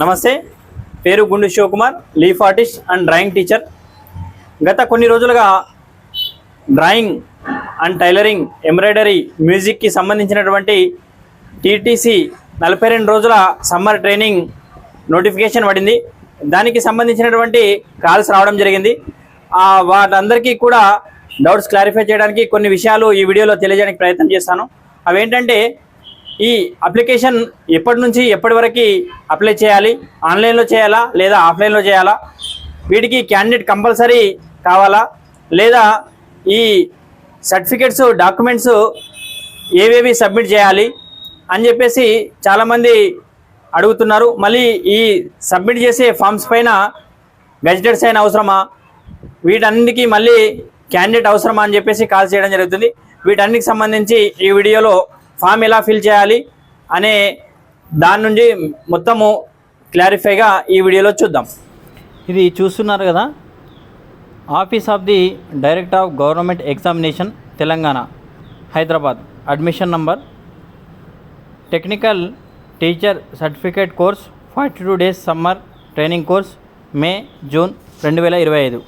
నమస్తే. పేరు Gundu Shivakumar leaf artist and drawing teacher. గత కొన్ని రోజులుగా డ్రాయింగ్ అండ్ టైలరింగ్ ఎంబ్రాయిడరీ మ్యూజిక్కి సంబంధించినటువంటి టీటీసీ నలభై రెండు రోజుల సమ్మర్ ట్రైనింగ్ నోటిఫికేషన్ పడింది. దానికి సంబంధించినటువంటి కాల్స్ రావడం జరిగింది. వాళ్ళందరికీ వాటందరికీ కూడా డౌట్స్ క్లారిఫై చేయడానికి కొన్ని విషయాలు ఈ వీడియోలో తెలియజేయడానికి ప్రయత్నం చేస్తాను. అవేంటంటే ఈ అప్లికేషన్ ఎప్పటి నుంచి ఎప్పటి వరకు అప్లై చేయాలి? ఆన్లైన్లో చేయాలా లేదా ఆఫ్లైన్లో చేయాలా? వీటికి క్యాండిడేట్ కంపల్సరీ కావాలా? లేదా ఈ సర్టిఫికెట్స్ డాక్యుమెంట్స్ ఏవేవి సబ్మిట్ చేయాలి? అని చెప్పేసి చాలామంది అడుగుతున్నారు. మళ్ళీ ఈ సబ్మిట్ చేసే ఫామ్స్ పైన గెజిటెడ్ సైన్ అవసరమా? వీటన్నిటికీ మళ్ళీ క్యాండిడేట్ అవసరమా అని చెప్పేసి కాల్ చేయడం జరుగుతుంది. వీటన్నిటికి సంబంధించి ఈ వీడియోలో ఫామ్ ఎలా ఫిల్ చేయాలి అనే దాని నుండి మొత్తము క్లారిఫైగా ఈ వీడియోలో చూద్దాం. ఇది చూస్తున్నారు కదా? Office of the director of government examination Telangana Hyderabad. Admission number technical teacher certificate course forty two days summer training course May June రెండు వేల ఇరవై ఐదు.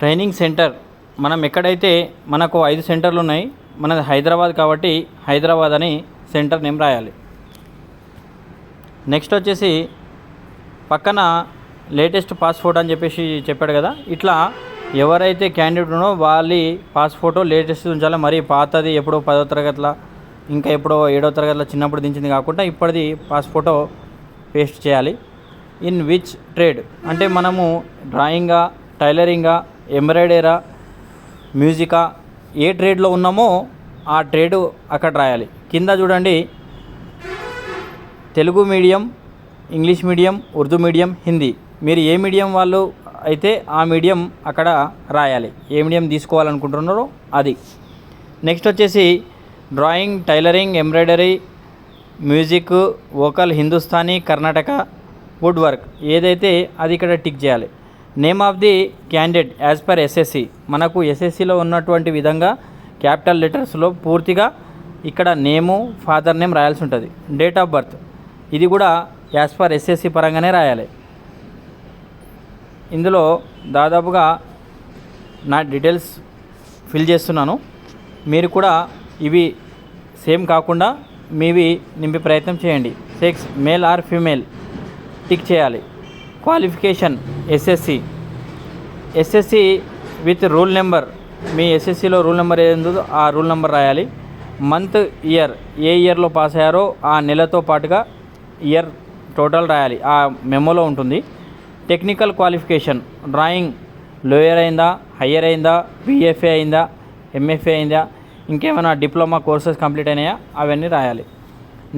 ట్రైనింగ్ సెంటర్ మనం ఎక్కడైతే మనకు ఐదు సెంటర్లు ఉన్నాయి మనది హైదరాబాద్ కాబట్టి హైదరాబాద్ అని సెంటర్ నేమ్ రాయాలి. నెక్స్ట్ వచ్చేసి పక్కన లేటెస్ట్ పాస్పోర్ట్ అని చెప్పేసి చెప్పాడు కదా. ఇట్లా ఎవరైతే క్యాండిడేట్ ఉన్నో వాళ్ళ పాస్ఫోటో లేటెస్ట్ ఉంచాలి. మరి పాతది ఎప్పుడో పదో తరగతిలో ఇంకా ఎప్పుడో ఏడో తరగతిలో చిన్నప్పుడు దించింది కాకుండా ఇప్పటిది పాస్ఫోటో పేస్ట్ చేయాలి. In which trade? అంటే మనము డ్రాయింగా టైలరింగా ఎంబ్రాయిడరీగా మ్యూజికా ఏ ట్రేడ్లో ఉన్నామో ఆ ట్రేడ్ అక్కడ రాయాలి. కింద చూడండి. Telugu medium English medium Urdu medium Hindi. మీరు ఏ మీడియం వాళ్ళు అయితే ఆ మీడియం అక్కడ రాయాలి. ఏ మీడియం తీసుకోవాలనుకుంటున్నారో అది. నెక్స్ట్ వచ్చేసి drawing tailoring embroidery music vocal Hindustani Karnataka wood work ఏదైతే అది ఇక్కడ టిక్ చేయాలి. Name of the candidate as per SSC మనకు ఎస్ఎస్సిలో ఉన్నటువంటి విధంగా క్యాపిటల్ లెటర్స్లో పూర్తిగా ఇక్కడ నేము ఫాదర్ నేమ్ రాయాల్సి ఉంటుంది. డేట్ ఆఫ్ బర్త్ ఇది కూడా యాజ్ పర్ ఎస్ఎస్సి పరంగానే రాయాలి. ఇందులో దాదాపుగా నా డీటెయిల్స్ ఫిల్ చేస్తున్నాను. మీరు కూడా ఇవి సేమ్ కాకుండా మీవి నింపే ప్రయత్నం చేయండి. Sex male or female tick చేయాలి. Qualification SSC SSC with roll number మీ ఎస్ఎస్సిలో రూల్ నెంబర్ ఏదో ఆ రూల్ నెంబర్ రాయాలి. మంత్ ఇయర్ ఏ ఇయర్లో పాస్ అయ్యారో ఆ నెలతో పాటుగా ఇయర్ టోటల్ రాయాలి. ఆ మెమోలో ఉంటుంది. టెక్నికల్ క్వాలిఫికేషన్ డ్రాయింగ్ లోయర్ అయిందా హయ్యర్ అయిందా బిఎఫ్ఏ అయిందా ఎంఎఫ్ఏ అయిందా ఇంకేమైనా డిప్లొమా కోర్సెస్ కంప్లీట్ అయినాయా అవన్నీ రాయాలి.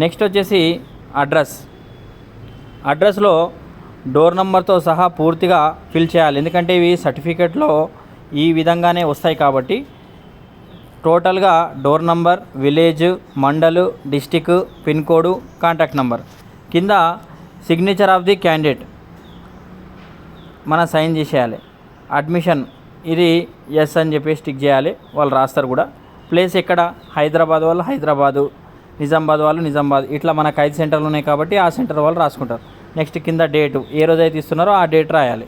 నెక్స్ట్ వచ్చేసి అడ్రస్ అడ్రస్లో డోర్ నెంబర్తో సహా పూర్తిగా ఫిల్ చేయాలి. ఎందుకంటే ఇవి సర్టిఫికెట్లో ఈ విధంగానే వస్తాయి కాబట్టి టోటల్గా డోర్ నంబర్ విలేజ్ మండలు district pin code contact number. కింద సిగ్నేచర్ ఆఫ్ ది క్యాండిడేట్ మన సైన్ చేసేయాలి. అడ్మిషన్ ఇది ఎస్ అని చెప్పి స్టిక్ చేయాలి. వాళ్ళు రాస్తారు కూడా. ప్లేస్ ఎక్కడ? హైదరాబాద్ వాళ్ళు హైదరాబాదు. నిజామాబాద్ వాళ్ళు నిజామాబాద్. ఇట్లా మనకు ఐదు సెంటర్లు ఉన్నాయి కాబట్టి ఆ సెంటర్ వాళ్ళు రాసుకుంటారు. నెక్స్ట్ కింద డేటు. ఏ రోజైతే ఇస్తున్నారో ఆ డేట్ రాయాలి.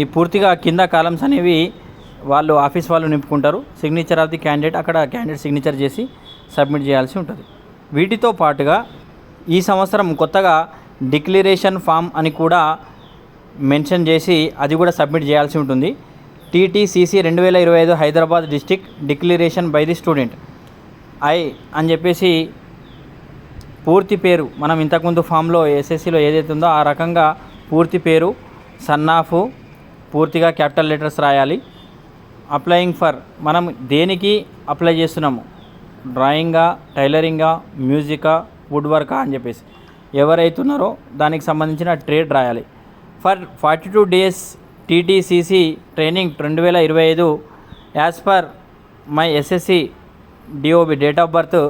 ఈ పూర్తిగా కింద కాలమ్స్ అనేవి వాళ్ళు ఆఫీస్ వాళ్ళు నింపుకుంటారు. సిగ్నేచర్ ఆఫ్ ది క్యాండిడేట్ అక్కడ క్యాండిడేట్ సిగ్నేచర్ చేసి సబ్మిట్ చేయాల్సి ఉంటుంది. వీటితో పాటుగా ఈ సంవత్సరం కొత్తగా డిక్లరేషన్ ఫామ్ అని కూడా మెన్షన్ చేసి అది కూడా సబ్మిట్ చేయాల్సి ఉంటుంది. టీటీసీసీ రెండు వేల ఇరవై ఐదు Hyderabad district declaration by the student I అని చెప్పేసి పూర్తి పేరు మనం ఇంతకుముందు ఫామ్లో ఎస్ఎస్సిలో ఏదైతే ఉందో ఆ రకంగా పూర్తి పేరు సన్నాఫ్ పూర్తిగా క్యాపిటల్ లెటర్స్ రాయాలి. అప్లయింగ్ ఫర్ మనం దేనికి అప్లై చేస్తున్నాము? డ్రాయింగా టైలరింగా మ్యూజికా వుడ్ వర్కా అని చెప్పేసి. ఎవరైతున్నారో దానికి సంబంధించిన ట్రేడ్ రాయాలి. For forty two days TTCC training రెండు వేల ఇరవై ఐదు as per my SSC DOB date of birth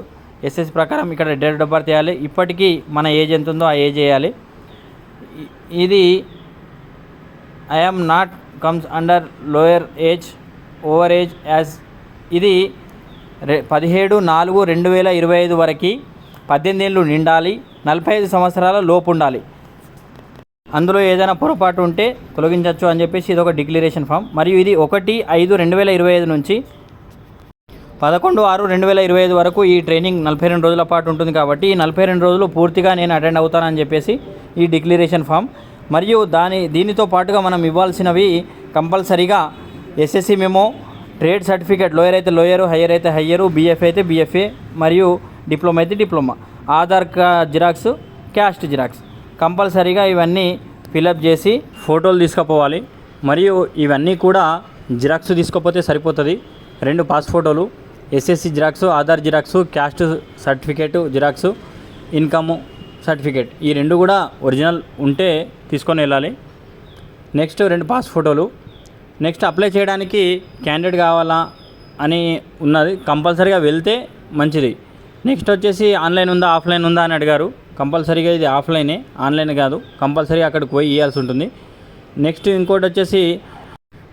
SS ప్రకారం ఇక్కడ డేట్ ఆఫ్ బర్త్ వేయాలి ఇప్పటికీ మన ఏజ్ ఎంత ఉందో ఆ ఏజ్ వేయాలి ఇది I'm not comes under lower age over age as ఇది రె పదిహేడు నాలుగు రెండు వేల ఇరవై ఐదు వరకు పద్దెనిమిది ఏళ్ళు నిండాలి. నలభై ఐదు సంవత్సరాల లోపు ఉండాలి. అందులో ఏదైనా పొరపాటు ఉంటే తొలగించవచ్చు అని చెప్పేసి ఇది ఒక డిక్లరేషన్ ఫామ్. మరియు ఇది ఒకటి ఐదు రెండు వేల ఇరవై ఐదు నుంచి పదకొండు ఆరు రెండు వేల ఇరవై ఐదు వరకు ఈ ట్రైనింగ్ నలభై రెండు రోజుల పాటు ఉంటుంది కాబట్టి ఈ నలభై రెండు రోజులు పూర్తిగా నేను అటెండ్ అవుతానని చెప్పేసి ఈ డిక్లరేషన్ ఫామ్. మరియు దాని దీనితో పాటుగా మనం ఇవ్వాల్సినవి కంపల్సరీగా SSC memo trade certificate lower అయితే లోయరు హయ్యర్ అయితే హయ్యరు బీఎఫ్ అయితే బీఎఫ్ఏ మరియు డిప్లొమా అయితే diploma. Aadhaar card xerox caste xerox. కంపల్సరీగా ఇవన్నీ ఫిలప్ చేసి ఫోటోలు తీసుకుపోవాలి. మరియు ఇవన్నీ కూడా జిరాక్స్ తీసుకపోతే సరిపోతుంది. రెండు పాస్ ఫోటోలు SSC xerox Aadhaar xerox caste certificate xerox income certificate ఈ రెండు కూడా ఒరిజినల్ ఉంటే తీసుకొని వెళ్ళాలి. నెక్స్ట్ రెండు పాస్ ఫోటోలు నెక్స్ట్ అప్లై చేయడానికి క్యాండిడేట్ కావాలా అని ఉన్నది. కంపల్సరీగా వెళ్తే మంచిది. నెక్స్ట్ వచ్చేసి ఆన్లైన్ ఉందా ఆఫ్లైన్ ఉందా అని అడిగారు. కంపల్సరీగా ఇది ఆఫ్లైనే ఆన్లైన్ కాదు. కంపల్సరీగా అక్కడికి పోయి ఇవ్వాల్సి ఉంటుంది. నెక్స్ట్ ఇంకోటి వచ్చేసి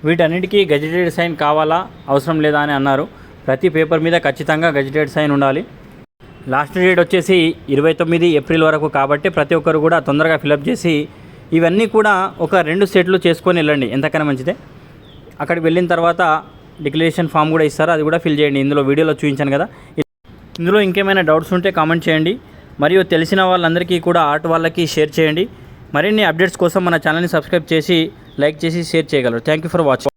వీటన్నిటికీ గజెటెడ్ సైన్ కావాలా అవసరం లేదా అని అన్నారు. ప్రతి పేపర్ మీద ఖచ్చితంగా గజిటెడ్ సైన్ ఉండాలి. లాస్ట్ డేట్ వచ్చేసి ఇరవై తొమ్మిది ఏప్రిల్ వరకు కాబట్టి ప్రతి ఒక్కరు కూడా తొందరగా ఫిలప్ చేసి ఇవన్నీ కూడా ఒక రెండు సెట్లు చేసుకొని వెళ్ళండి. ఎంతకైనా మంచిదే. అక్కడికి వెళ్ళిన తర్వాత డిక్లరేషన్ ఫామ్ కూడా ఇస్తారు. అది కూడా ఫిల్ చేయండి. ఇందులో వీడియోలో చూపించాను కదా. ఇందులో ఇంకేమైనా డౌట్స్ ఉంటే కామెంట్ చేయండి. మరియు తెలిసిన వాళ్ళందరికీ కూడా ఆర్ట్ వాళ్ళకి షేర్ చేయండి. మరిన్ని అప్డేట్స్ కోసం మన ఛానల్ని సబ్స్క్రైబ్ చేసి లైక్ చేసి షేర్ చేయగలరు. Thank you for watching.